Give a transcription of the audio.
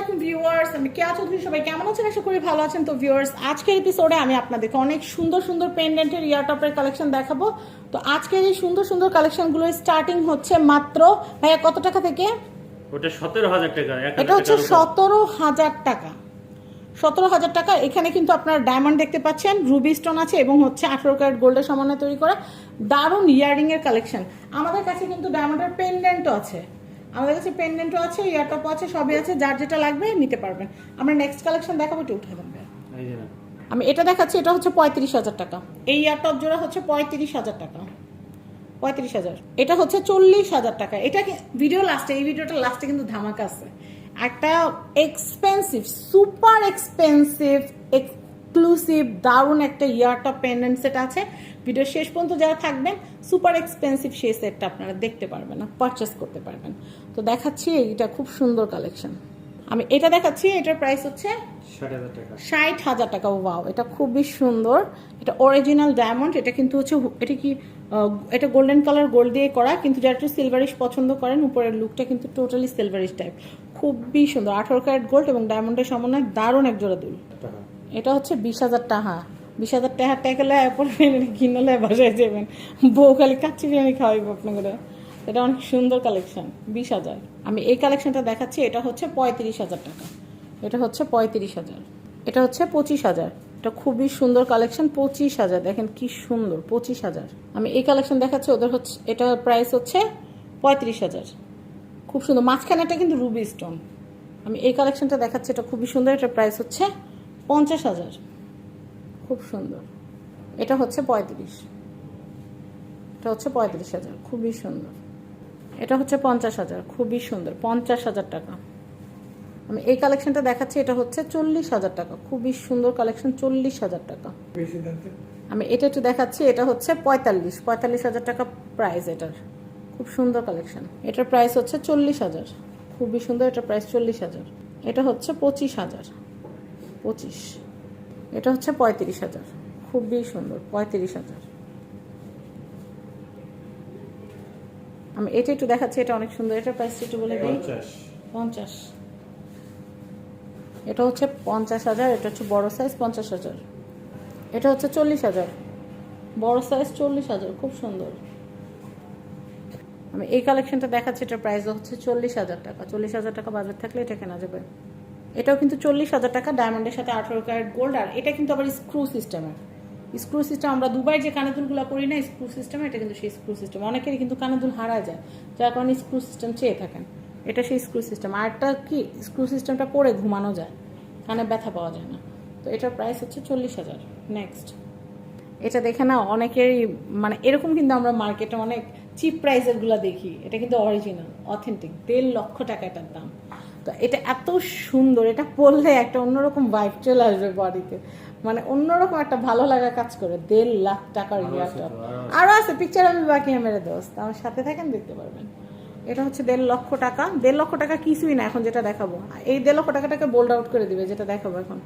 আলাইকুম ভিউয়ার্স আমি কেয়া চৌধুরী সবাই কেমন আছেন? আশা করি ভালো আছেন। তো ভিউয়ার্স আজকের এপিসোডে আমি আপনাদেরকে অনেক সুন্দর সুন্দর পেন্ডেন্টের কালেকশন দেখাবো। তো আজকের এই সুন্দর সুন্দর কালেকশনগুলো স্টার্টিং হচ্ছে মাত্র ভাইয়া কত টাকা থেকে? ওটা সতেরো হাজার টাকা এটা হচ্ছে সতেরো হাজার টাকা। সতেরো হাজার টাকা এখানে কিন্তু আপনারা ডায়মন্ড দেখতে পাচ্ছেন রুবি স্টোন আছে এবং হচ্ছে আঠারো ক্যারেট গোল্ডের সমন্বয়ে তৈরি করা দারুণ ইয়ারিং এর কালেকশন আমাদের কাছে কিন্তু ডায়মন্ডের পেন্ডেন্টও আছে। আমাদের কাছে পেন্ডেন্টও আছে ইয়ারটপও আছে সবই আছে যার যেটা লাগবে নিতে পারবেন। আমরা নেক্সট কালেকশন দেখাবো একটু উঠে দেবেন এই যে না। আমি এটা দেখাচ্ছি এটা হচ্ছে পঁয়ত্রিশ হাজার টাকা। এই ইয়ারটপ জোড়া হচ্ছে পঁয়ত্রিশ হাজার টাকা। পঁয়ত্রিশ হাজার। এটা হচ্ছে চল্লিশ হাজার টাকা। এটা কি- ভিডিও লাস্টে এই ভিডিওটা লাস্টে কিন্তু ধামাকা আছে। একটা এক্সপেন্সিভ সুপার এক্সপেন্সিভ এক্সক্লুসিভ দারুণ একটা ইয়ারটপ পেন্ডেন্ট সেট আছে। ভিডিও শেষ পর্যন্ত যারা থাকবেন সুপার এক্সপেন্সিভ সেই সেটটা আপনারা দেখতে পারবেন না পারচেস করতে পারবেন। তো দেখাচ্ছি এইটা খুব সুন্দর কালেকশন আমি এটা দেখাচ্ছি এটার প্রাইস হচ্ছে ষাট হাজার টাকা। ওয়াও এটা খুবই সুন্দর। এটা অরিজিনাল ডায়মন্ড এটা কিন্তু হচ্ছে এটা কি এটা গোল্ডেন কালার গোল্ড দিয়ে করা কিন্তু যারা একটু সিলভারিশ পছন্দ করেন উপরের লুকটা কিন্তু টোটালি সিলভারিশ টাইপ খুবই সুন্দর আঠারো ক্যারেট গোল্ড এবং ডায়মন্ডের সমন্বয় দারুণ এক জোড়া দুল। এটা হচ্ছে বিশ হাজার টাকা বিশ হাজার টাকা টাকা পড়বেন কিনলে বাসায় যাবেন। বউ খালি কাচ্চি বিরিয়ানি খাওয়াইব আপনাকে। এটা অনেক সুন্দর কালেকশন, বিশ হাজার। আমি এই কালেকশনটা দেখাচ্ছি, এটা হচ্ছে পঁয়ত্রিশ হাজার টাকা। এটা হচ্ছে পঁয়ত্রিশ হাজার। এটা হচ্ছে পঁচিশ হাজার। এটা খুবই সুন্দর কালেকশন, পঁচিশ হাজার। দেখেন কি সুন্দর, পঁচিশ হাজার। আমি এই কালেকশন দেখাচ্ছি, ওদের হচ্ছে এটা প্রাইস হচ্ছে পঁয়ত্রিশ হাজার। খুব সুন্দর। মাঝখানেটা কিন্তু রুবি স্টোন। আমি এই কালেকশনটা দেখাচ্ছি, এটা খুবই সুন্দর। এটার প্রাইস হচ্ছে পঞ্চাশ হাজার। খুব সুন্দর। এটা হচ্ছে পঁয়ত্রিশ। এটা হচ্ছে পঁয়ত্রিশ হাজার খুবই সুন্দর। এটা হচ্ছে পঞ্চাশ হাজার খুবই সুন্দর পঞ্চাশ হাজার টাকা। আমি এই কালেকশনটা দেখাচ্ছি এটা হচ্ছে চল্লিশ হাজার টাকা খুবই সুন্দর কালেকশন চল্লিশ হাজার টাকা। আমি এটা একটু দেখাচ্ছি এটা হচ্ছে পঁয়তাল্লিশ পঁয়তাল্লিশ হাজার টাকা প্রাইস এটার। খুব সুন্দর কালেকশন। এটার প্রাইস হচ্ছে চল্লিশ হাজার খুবই সুন্দর এটার প্রাইস চল্লিশ হাজার। এটা হচ্ছে পঁচিশ হাজার। পঁচিশ। এটা হচ্ছে পঁয়ত্রিশ হাজার। খুবই সুন্দর পঁয়ত্রিশ হাজার। আমি এটা একটু দেখাচ্ছি এটা অনেক সুন্দর। এটার প্রাইস একটু বলে দিই। পঞ্চাশ। পঞ্চাশ। এটা হচ্ছে পঞ্চাশ হাজার এটা হচ্ছে বড় সাইজ পঞ্চাশ হাজার। এটা হচ্ছে চল্লিশ হাজার। বড় সাইজ চল্লিশ হাজার খুব সুন্দর। আমি এই কালেকশনটা দেখাচ্ছি এটার প্রাইস হচ্ছে চল্লিশ হাজার টাকা। চল্লিশ হাজার টাকা বাজার থাকলে এটা কেনা যাবে। এটাও কিন্তু চল্লিশ হাজার টাকা ডায়মন্ডের সাথে আঠারো ক্যারেট গোল্ড আর এটা কিন্তু আবার স্ক্রু সিস্টেমের স্ক্রু সিস্টেম আমরা দুবাই যে কানে দুলগুলো করি না স্ক্রু সিস্টেমে এটা কিন্তু সেই স্ক্রু সিস্টেম অনেকেরই কিন্তু কানে দুল হারায় যায়, যার কারণে স্ক্রু সিস্টেম চেয়ে থাকেন। এটা সেই স্ক্রু সিস্টেম আরটা কি স্ক্রু সিস্টেমটা পরে ঘুমানো যায়, কানে ব্যথা পাওয়া যায় না। তো এটার প্রাইস হচ্ছে চল্লিশ হাজার। নেক্সট এটা দেখে না অনেকেরই মানে এরকম কিন্তু আমরা মার্কেটে অনেক চিপ প্রাইসেরগুলো দেখি। এটা কিন্তু অরিজিনাল অথেন্টিক দেড় লক্ষ টাকা এটার দাম। তো এটা এত সুন্দর এটা পরলে একটা অন্যরকম ভাইব চলে আসবে বডিতে মানে অন্যরকম একটা ভালো লাগা কাজ করে। দেড় লাখ টাকার আরও ইয়ারটা আরও আছে। আরও আছে পিকচার আমি বাকি মেরে দোস্ত। আমার সাথে থাকেন দেখতে পারবেন। এটা হচ্ছে দেড় লক্ষ টাকা। দেড় লক্ষ টাকা কিছুই না এখন যেটা দেখাবো। এই দেড় লক্ষ টাকাটাকে বোল্ড আউট করে দিবে যেটা দেখাবো এখন।